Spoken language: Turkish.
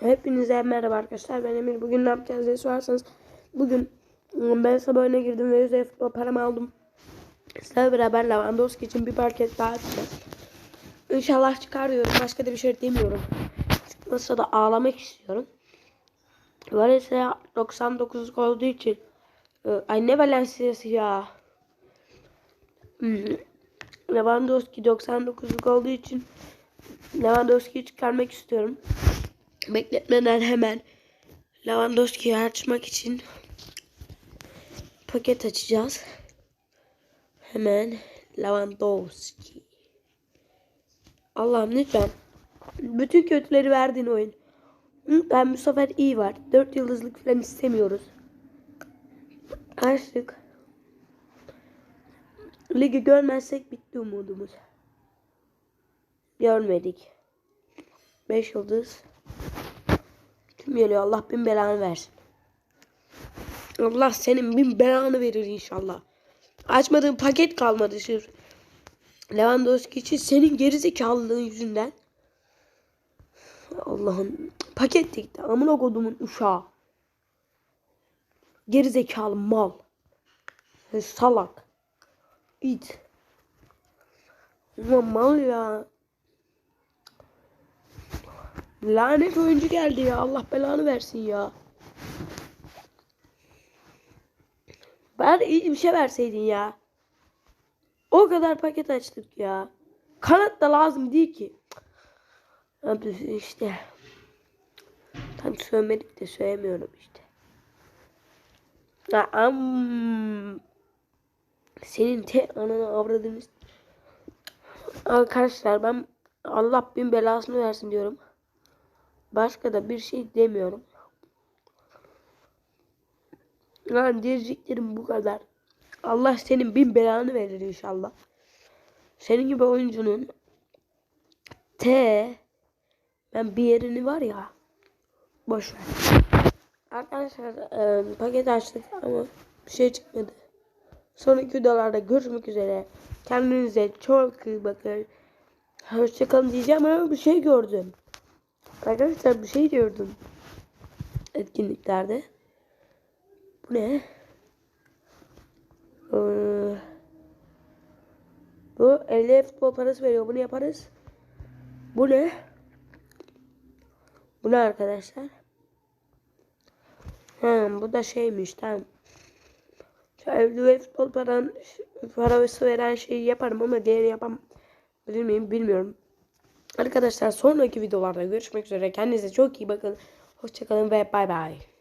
Hepinize merhaba arkadaşlar. Ben Emir. Bugün ne yapacağız diye sorarsanız bugün ıı, ben sabah oyuna girdim ve yüzde futbol paramı aldım. Sizlerle beraber Lewandowski için bir paket daha açacağız. İnşallah çıkar diyorum. Başka da bir şey demiyorum. Çıkmasa da ağlamak istiyorum. Valencia 99 olduğu için ıı, ay ne Valencia'sı ya. Hmm. Lewandowski 99'luk olduğu için Lewandowski'yi çıkarmak istiyorum. Bekletmeden hemen Lewandowski'yi açmak için paket açacağız. Hemen Lewandowski. Allah'ım lütfen. Bütün kötüleri verdiğin oyun. Ben bu sefer iyi var. 4 yıldızlık falan istemiyoruz. Açtık. Ligi görmezsek bitti umudumuz. Görmedik. 5 yıldız. Kim geliyor? Allah bin belanı versin. Allah senin bin belanı verir inşallah. Açmadığın paket kalmadı sırf. Lewandowski için senin gerizekalılığın yüzünden. Allah'ım paket de gitti. Amına kodumun uşağı. Gerizekalı mal. Salak. İt. Ulan mal ya. Lanet oyuncu geldi ya. Allah belanı versin ya. Bari iyi bir şey verseydin ya. O kadar paket açtık ya. Kanat da lazım değil ki. İşte. Tam söylemedik de söylemiyorum işte. Am. Senin te ananı avradınız. Arkadaşlar ben Allah bin belasını versin diyorum. Başka da bir şey demiyorum. Yani diyeceklerim bu kadar. Allah senin bin belanı verir inşallah. Senin gibi oyuncunun T ben bir yerini var ya boş ver. Arkadaşlar e, paket açtık ama bir şey çıkmadı. Sonraki videolarda görüşmek üzere. Kendinize çok iyi bakın. Hoşçakalın diyeceğim ama bir şey gördüm. Arkadaşlar bir şey gördüm. Etkinliklerde. Bu ne? Ee, bu 50 futbol parası veriyor. Bunu yaparız. Bu ne? Bu ne arkadaşlar? Ha, bu da şeymiş tamam. Şu 50 futbol paran, parası veren şeyi yaparım ama diğeri yapam. Bilir miyim bilmiyorum. Arkadaşlar sonraki videolarda görüşmek üzere. Kendinize çok iyi bakın. Hoşçakalın ve bay bay.